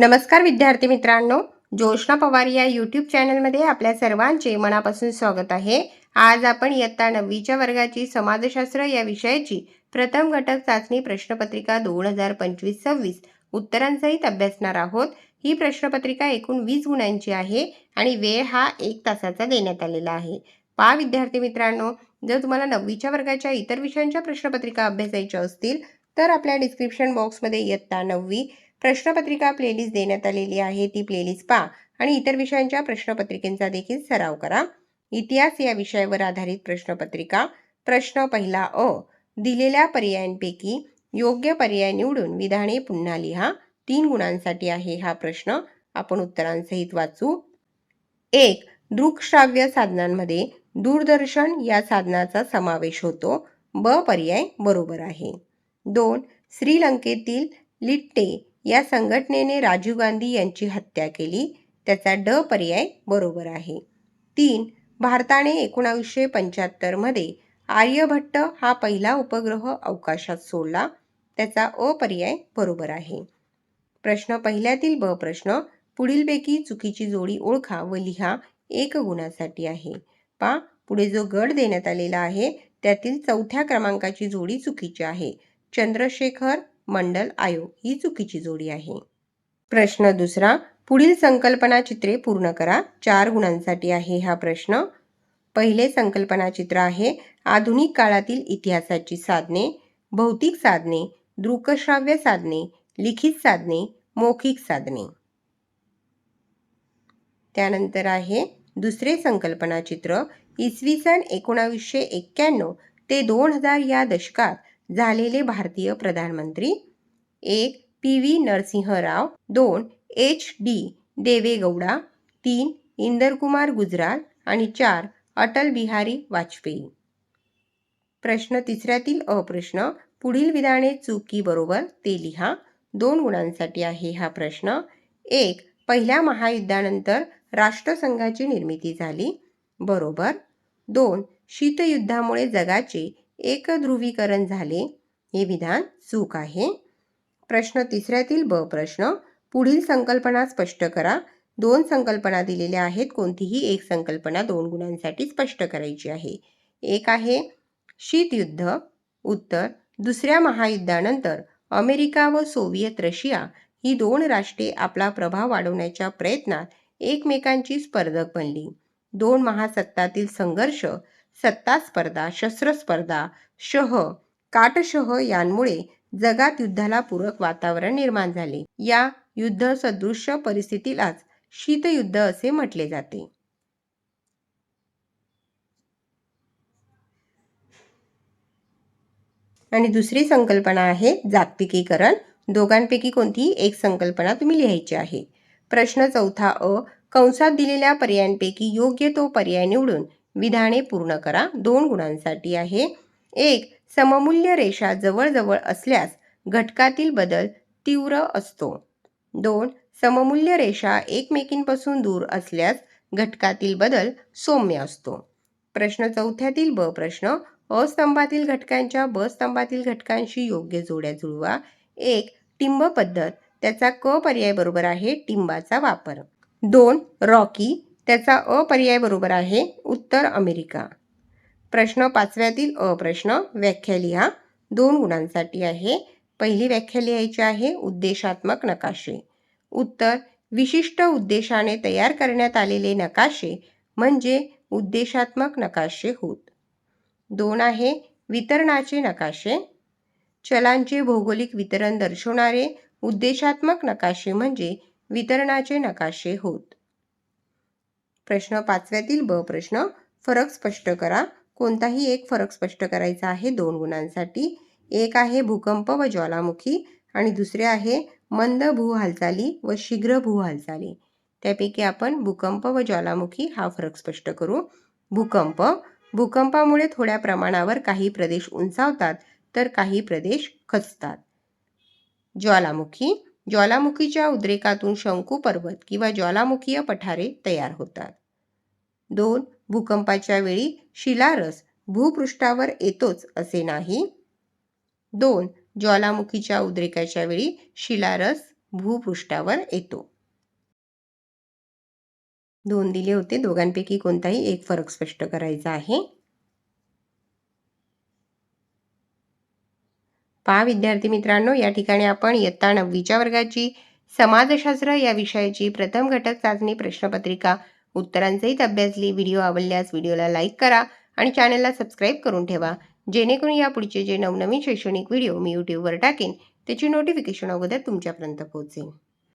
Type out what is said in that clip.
नमस्कार विद्यार्थी मित्रांनो जोशना पवार या यूट्यूब चॅनलमध्ये आपल्या सर्वांचे मनापासून स्वागत आहे. आज आपण इयत्ता नववीच्या वर्गाची समाजशास्त्र या विषयाची प्रथम घटक चाचणी प्रश्नपत्रिका दोन हजार पंचवीस सव्वीस उत्तरांसहित अभ्यासणार आहोत. ही प्रश्नपत्रिका एकूण वीस गुणांची आहे आणि वेळ हा एक तासाचा देण्यात आलेला आहे. पहा विद्यार्थी मित्रांनो जर तुम्हाला नववीच्या वर्गाच्या इतर विषयांच्या प्रश्नपत्रिका अभ्यासायच्या असतील तर आपल्या डिस्क्रिप्शन बॉक्समध्ये इयत्ता नववी प्रश्नपत्रिका प्लेलिस्ट देण्यात आलेली आहे. ती प्लेलिस्ट पहा आणि इतर विषयांच्या प्रश्नपत्रिकेचा देखील सराव करा. इतिहास या विषयावर आधारित प्रश्नपत्रिका. प्रश्न पहिला अ. दिलेल्या पर्यायांपैकी योग्य पर्याय निवडून विधाने पुन्हा लिहा. तीन गुणांसाठी आहे हा प्रश्न. आपण उत्तरांसहित वाचू. एक. दृकश्राव्य साधनांमध्ये दूरदर्शन या साधनाचा समावेश होतो. ब पर्याय बरोबर आहे. दोन. श्रीलंकेतील लिट्टे या संघटनेने राजीव गांधी यांची हत्या केली. त्याचा ड पर्याय बरोबर आहे. तीन भारताने एकोणावीसशे पंच्याहत्तरमध्ये आर्यभट्ट हा पहिला उपग्रह अवकाशात सोडला. त्याचा अ पर्याय बरोबर आहे. प्रश्न पहिल्यातील ब प्रश्न पुढीलपैकी चुकीची जोडी ओळखा व लिहा एक गुणासाठी आहे. पा पुढे जो गड देण्यात आलेला आहे त्यातील चौथ्या क्रमांकाची जोडी चुकीची आहे. चंद्रशेखर मंडल आयोग ही चुकीची जोडी आहे. प्रश्न दुसरा पुढील संकल्पना चित्रे पूर्ण करा. चार गुणांसाठी आहे हा प्रश्न. पहिले संकल्पना चित्र आहे आधुनिक काळातील इतिहासाची साधने भौतिक साधने दृकश्राव्य साधने लिखित साधने मौखिक साधने. त्यानंतर आहे दुसरे संकल्पना चित्र इसवी सन एकोणावीसशे एक्क्याण्णव ते दोन हजार या दशकात झालेले भारतीय प्रधानमंत्री एक पी व्ही नरसिंह राव दोन एच डी देवेगौडा तीन इंदरकुमार गुजराल आणि चार अटल बिहारी वाजपेयी. प्रश्न तिसऱ्यातील अप्रश्न पुढील विधाने चुकी बरोबर ते लिहा. दोन गुणांसाठी आहे हा प्रश्न. एक पहिल्या महायुद्धानंतर राष्ट्रसंघाची निर्मिती झाली. बरोबर. दोन शीतयुद्धामुळे जगाचे एक ध्रुवीकरण झाले. हे विधान चूक आहे. प्रश्न तिसऱ्यातील ब प्रश्न. पुढील संकल्पना स्पष्ट करा. दोन संकल्पना दिलेल्या आहेत. कोणतीही एक संकल्पना दोन गुणांसाठी स्पष्ट करायची आहे. एक आहे शीतयुद्ध. उत्तर दुसऱ्या महायुद्धानंतर अमेरिका व सोव्हिएत रशिया ही दोन राष्ट्रे आपला प्रभाव वाढवण्याच्या प्रयत्नात एकमेकांची स्पर्धक बनली. दोन महासत्तातील संघर्ष सत्ता स्पर्धा शस्त्रस्पर्धा शह काटशह यांमुळे जगात युद्धाला पूरक वातावरण निर्माण झाले. या युद्ध सदृश्य परिस्थितीलाच शीतयुद्ध असे म्हटले जाते. आणि दुसरी संकल्पना आहे जागतिकीकरण. दोघांपैकी कोणतीही एक संकल्पना तुम्ही लिहायची आहे. प्रश्न चौथा अ कंसात दिलेल्या पर्यायांपैकी योग्य तो पर्याय निवडून विधाने पूर्ण करा. दोन गुणांसाठी आहे. एक सममूल्य रेषा जवळजवळ असल्यास घटकातील बदल तीव्र असतो. दोन सममूल्य रेषा एकमेकींपासून दूर असल्यास घटकातील बदल सौम्य असतो. प्रश्न चौथ्यातील ब प्रश्न अस्तंभातील घटकांच्या ब स्तंभातील घटकांशी योग्य जोड्या जुळवा. एक टिंब पद्धत त्याचा क पर्याय बरोबर आहे टिंबाचा वापर. दोन रॉकी त्याचा अ पर्याय बरोबर आहे उत्तर अमेरिका. प्रश्न पाचव्यातील अ प्रश्न व्याख्या लिहा. दोन गुणांसाठी आहे. पहिली व्याख्या लिहायची आहे उद्देशात्मक नकाशे. उत्तर विशिष्ट उद्देशाने तयार करण्यात आलेले नकाशे म्हणजे उद्देशात्मक नकाशे होत. दोन आहे वितरणाचे नकाशे. चलांचे भौगोलिक वितरण दर्शवणारे उद्देशात्मक नकाशे म्हणजे वितरणाचे नकाशे होत. प्रश्न पाचव्यातील ब प्रश्न. फरक स्पष्ट करा. कोणताही एक फरक स्पष्ट करायचा आहे दोन गुणांसाठी. एक आहे भूकंप व ज्वालामुखी आणि दुसरे आहे मंद भू हालचाली व शीघ्र भू हालचाली. त्यापैकी आपण भूकंप व ज्वालामुखी हा फरक स्पष्ट करू. भूकंप. भूकंपामुळे थोड्या प्रमाणावर काही प्रदेश उंचावतात तर काही प्रदेश खचतात. ज्वालामुखी. ज्वालामुखीच्या उद्रेकातून शंकू पर्वत किंवा ज्वालामुखीय पठारे तयार होतात. दोन भूकंपाच्या वेळी शिलारस भूपृष्ठावर येतोच असे नाही. दोन ज्वालामुखीच्या उद्रेकाच्या वेळी शिलारस भूपृष्ठावर येतो. दोन दिले होते. दोघांपैकी कोणताही एक फरक स्पष्ट करायचा आहे. पहा विद्यार्थी मित्रांनो या ठिकाणी आपण इयत्ता नववीच्या वर्गाची समाजशास्त्र या विषयाची प्रथम घटक चाचणी प्रश्नपत्रिका उत्तरांचाही अभ्यासली. व्हिडिओ आवडल्यास व्हिडिओला लाईक करा आणि चॅनलला सबस्क्राईब करून ठेवा. जेणेकरून या पुढचे जे नवनवीन शैक्षणिक व्हिडिओ मी यूट्यूबवर टाकेन त्याची नोटिफिकेशन अगोदर तुमच्यापर्यंत पोहोचेन.